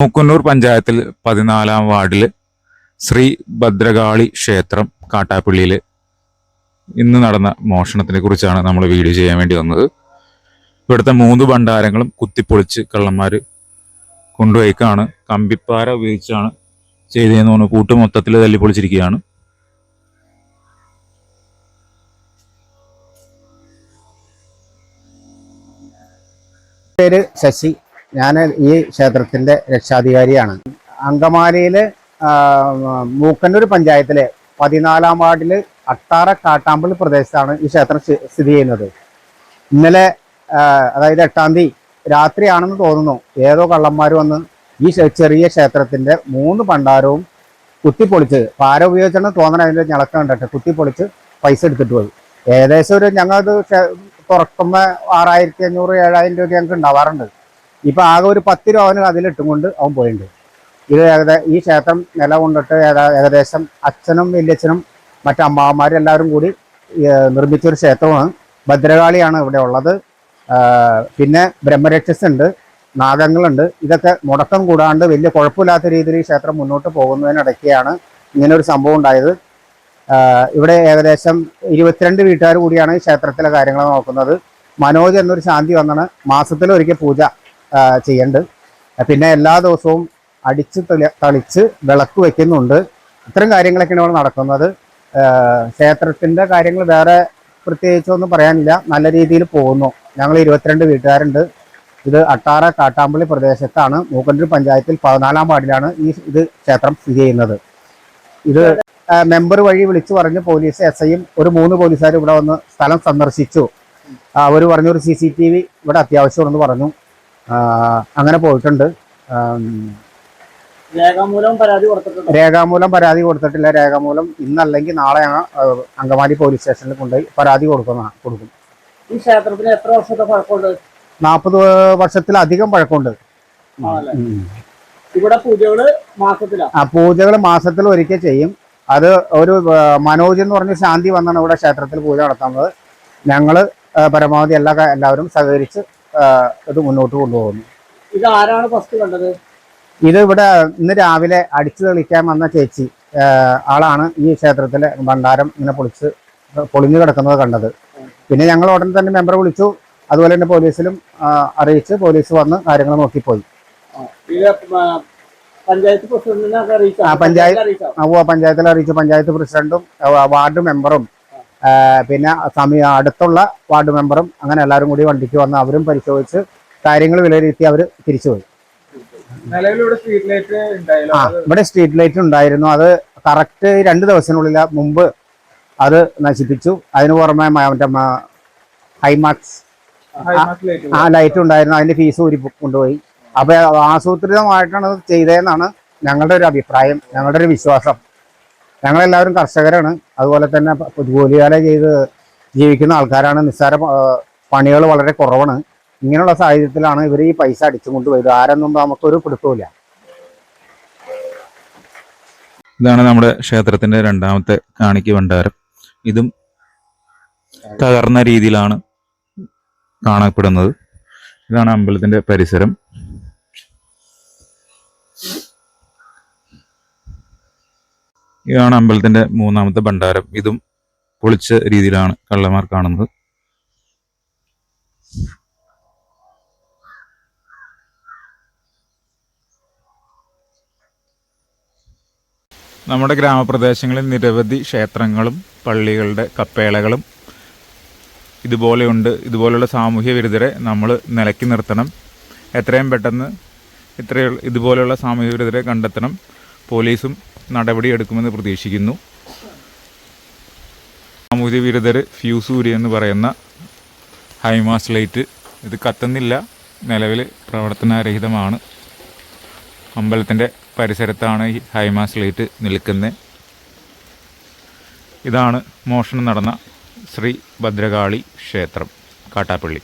മൂക്കുന്നൂർ പഞ്ചായത്തിൽ പതിനാലാം വാർഡിൽ ശ്രീ ഭദ്രകാളി ക്ഷേത്രം കാട്ടാപ്പള്ളിയിൽ ഇന്ന് നടന്ന മോഷണത്തിനെ കുറിച്ചാണ് നമ്മൾ വീഡിയോ ചെയ്യാൻ വേണ്ടി വന്നത്. ഇവിടുത്തെ മൂന്ന് ഭണ്ഡാരങ്ങളും കുത്തിപ്പൊളിച്ച് കള്ളന്മാർ കൊണ്ടുപോയിക്കാണ്. കമ്പിപ്പാര ഉപയോഗിച്ചാണ് ചെയ്തതെന്ന് തോന്നുന്നു. കൂട്ട് മൊത്തത്തിൽ തല്ലിപ്പൊളിച്ചിരിക്കുകയാണ്. പേര് ശശി. ഞാൻ ഈ ക്ഷേത്രത്തിന്റെ രക്ഷാധികാരിയാണ്. അങ്കമാലിയിൽ ആ, മൂക്കന്നൂർ പഞ്ചായത്തിലെ പതിനാലാം വാർഡിൽ അട്ടാറ കാട്ടാമ്പള്ളി പ്രദേശത്താണ് ഈ ക്ഷേത്രം സ്ഥിതി ചെയ്യുന്നത്. ഇന്നലെ അതായത് എട്ടാം തീയതി രാത്രിയാണെന്ന് തോന്നുന്നു. ഏതോ കള്ളന്മാർ വന്ന് ഈ ചെറിയ ക്ഷേത്രത്തിന്റെ മൂന്ന് പണ്ടാരവും കുത്തിപ്പൊളിച്ച് പാര ഉപയോഗിച്ചാണ് തോന്നണ അതിന്റെ ഞളക്കം കണ്ടിട്ട് കുത്തിപ്പൊളിച്ച് പൈസ എടുത്തിട്ട് പോയി. ഏകദേശം ഒരു ഞങ്ങളത് തുറക്കുമ്പോൾ ആറായിരത്തി അഞ്ഞൂറ് ഏഴായിരം രൂപ ഞങ്ങൾക്ക് ഉണ്ടാവാറുണ്ട്. ഇപ്പൊ ആകെ ഒരു പത്ത് രൂപ അതിലിട്ടും കൊണ്ട് അവൻ പോയിട്ടുണ്ട് ഇത് ഏകദേശം ഈ ക്ഷേത്രം നില കൊണ്ടിട്ട് ഏകദേശം അച്ഛനും വല്യച്ഛനും മറ്റു അമ്മാവന്മാരും എല്ലാവരും കൂടി നിർമ്മിച്ച നിർമ്മിച്ചൊരു ക്ഷേത്രമാണ്. ഭദ്രകാളിയാണ് ഇവിടെ ഉള്ളത്. പിന്നെ ബ്രഹ്മരക്ഷസ് ഉണ്ട് നാഗങ്ങളുണ്ട്. ഇതൊക്കെ മുടക്കം കൂടാണ്ട് വലിയ കുഴപ്പമില്ലാത്ത രീതിയിൽ ഈ ക്ഷേത്രം മുന്നോട്ട് പോകുന്നതിനിടയ്ക്കാണ് ഇങ്ങനൊരു സംഭവം ഉണ്ടായത്. ഇവിടെ ഏകദേശം ഇരുപത്തിരണ്ട് വീട്ടുകാർ കൂടിയാണ് ക്ഷേത്രത്തിലെ കാര്യങ്ങൾ നോക്കുന്നത്. മനോജ് എന്നൊരു ശാന്തി വന്നാണ്. മാസത്തിൽ ഒരിക്കൽ പൂജ. ചെയ്യുന്നുണ്ട് പിന്നെ എല്ലാ ദിവസവും അടിച്ച് തെളി- തളിച്ച് വിളക്ക് വെക്കുന്നുണ്ട്. ഇത്തരം കാര്യങ്ങളൊക്കെയാണ് ഇവിടെ നടക്കുന്നത്. ക്ഷേത്രത്തിന്റെ കാര്യങ്ങൾ വേറെ പ്രത്യേകിച്ചൊന്നും പറയാനില്ല. നല്ല രീതിയിൽ പോകുന്നു. ഞങ്ങൾ ഇരുപത്തിരണ്ട് വീട്ടുകാരുണ്ട്. ഇത് അട്ടാറ കാട്ടാമ്പള്ളി പ്രദേശത്താണ്. മൂക്കണ്ടൂർ പഞ്ചായത്തിൽ പതിനാലാം വാർഡിലാണ് ഈ ഇത് ക്ഷേത്രം സ്ഥിതി ചെയ്യുന്നത്. ഇത് മെമ്പർ വഴി വിളിച്ചു പറഞ്ഞ് പോലീസ് എസ് ഐയും ഒരു മൂന്ന് പോലീസുകാരും ഇവിടെ വന്ന് സ്ഥലം സന്ദർശിച്ചു. അവർ പറഞ്ഞു ഒരു സി സി ടി വി ഇവിടെ അത്യാവശ്യമാണെന്ന് പറഞ്ഞു. അങ്ങനെ പോയിട്ടുണ്ട്. രേഖാമൂലം പരാതി കൊടുത്തിട്ടുണ്ട്? രേഖാമൂലം പരാതി കൊടുത്തിട്ടില്ല. രേഖാമൂലം ഇന്നല്ലെങ്കിൽ നാളെ അങ്കമാലി പോലീസ് സ്റ്റേഷനിൽ കൊണ്ടുപോയി പരാതി കൊടുക്കുന്ന കൊടുക്കും. ഈ ക്ഷേത്രത്തിന് എത്ര വർഷത്തെ പഴക്കമുണ്ട്? നാൽപ്പത് വർഷത്തിലധികം പഴക്കമുണ്ട്. ഇവിടെ പൂജകൾ മാസത്തിലാണ് ആ പൂജകൾ മാസത്തിൽ ഒരിക്കൽ ചെയ്യും. അത് ഒരു മനോജ് എന്ന് പറഞ്ഞ ശാന്തി വന്നാണ് ഇവിടെ ക്ഷേത്രത്തിൽ പൂജ നടത്തുന്നത് ഞങ്ങൾ പരമാവധി എല്ലാ എല്ലാവരും സഹകരിച്ച് ഇത് മുന്നോട്ട് കൊണ്ടുപോകുന്നു. ഇത് ആരാണ് ഫസ്റ്റ് കണ്ടത്? ഇത് ഇവിടെ ഇന്ന് രാവിലെ അടിച്ചു തെളിക്കാൻ വന്ന ചേച്ചി ആളാണ് ഈ ക്ഷേത്രത്തിലെ ഭണ്ഡാരം ഇങ്ങനെ പൊളിച്ച് പൊളിഞ്ഞു കിടക്കുന്നത് കണ്ടത്. പിന്നെ ഞങ്ങൾ ഉടൻ തന്നെ മെമ്പർ വിളിച്ചു. അതുപോലെ തന്നെ പോലീസിലും അറിയിച്ച് പോലീസ് വന്ന് കാര്യങ്ങൾ നോക്കിപ്പോയി. പഞ്ചായത്ത് പ്രസിഡന്റിനെ അറിയിച്ചു പഞ്ചായത്തിൽ അറിയിച്ചു. പഞ്ചായത്ത് പ്രസിഡന്റും വാർഡ് മെമ്പറും പിന്നെ സമീ അടുത്തുള്ള വാർഡ് മെമ്പറും അങ്ങനെ എല്ലാവരും കൂടി വണ്ടിക്ക് വന്ന് അവരും പരിശോധിച്ച് കാര്യങ്ങൾ വിലയിരുത്തി അവർ തിരിച്ചുപോയി ആ ഇവിടെ സ്ട്രീറ്റ് ലൈറ്റ് ഉണ്ടായിരുന്നു. അത് കറക്റ്റ് രണ്ട് ദിവസത്തിനുള്ളിൽ മുമ്പ് അത് നശിപ്പിച്ചു. അതിന് പുറമെ മറ്റേ ഹൈമാക്സ് ആ ലൈറ്റ് ഉണ്ടായിരുന്നു. അതിന്റെ ഫീസ് ഊരി കൊണ്ടുപോയി. അപ്പൊ ആസൂത്രിതമായിട്ടാണ് ചെയ്തതെന്നാണ് ഞങ്ങളുടെ ഒരു അഭിപ്രായം ഞങ്ങളുടെ ഒരു വിശ്വാസം. ഞങ്ങളെല്ലാവരും കർഷകരാണ്. അതുപോലെ തന്നെ ജോലിയാല ചെയ്ത് ജീവിക്കുന്ന ആൾക്കാരാണ്. നിസ്സാര പണികൾ വളരെ കുറവാണ്. ഇങ്ങനെയുള്ള സാഹചര്യത്തിലാണ് ഇവർ ഈ പൈസ അടിച്ചും കൊണ്ടുപോയത് ആരെന്നും നമുക്കൊരു പിടുത്തമില്ല ഇതാണ് നമ്മുടെ ക്ഷേത്രത്തിന്റെ രണ്ടാമത്തെ കാണിക്ക് ഭണ്ഡാരം. ഇതും തകർന്ന രീതിയിലാണ് കാണപ്പെടുന്നത്. ഇതാണ് അമ്പലത്തിന്റെ പരിസരം. ഇതാണ് അമ്പലത്തിന്റെ മൂന്നാമത്തെ ഭണ്ഡാരം. ഇതും പൊളിച്ച രീതിയിലാണ് കള്ളന്മാർ കാണുന്നത്. നമ്മുടെ ഗ്രാമപ്രദേശങ്ങളിൽ നിരവധി ക്ഷേത്രങ്ങളും പള്ളികളുടെ കപ്പേളകളും ഇതുപോലെയുണ്ട്. ഇതുപോലെയുള്ള സാമൂഹ്യ വിരുദ്ധരെ നമ്മൾ നിലക്കി നിർത്തണം. എത്രയും പെട്ടെന്ന് ഇത്രയുള്ള ഇതുപോലെയുള്ള സാമൂഹ്യ വിരുദ്ധരെ കണ്ടെത്തണം. പോലീസും നടപടി എടുക്കുമെന്ന് പ്രതീക്ഷിക്കുന്നു. സാമൂഹ്യ വിരുദ്ധർ ഫ്യൂസൂരി എന്ന് പറയുന്ന ഹൈമാസ് ലൈറ്റ് ഇത് കത്തുന്നില്ല. നിലവിൽ പ്രവർത്തനരഹിതമാണ്. അമ്പലത്തിന്റെ പരിസരത്താണ് ഈ ഹൈമാസ് ലൈറ്റ് നിൽക്കുന്നത്. ഇതാണ് മോഷണം നടന്ന ശ്രീ ഭദ്രകാളി ക്ഷേത്രം കാട്ടാപ്പള്ളി.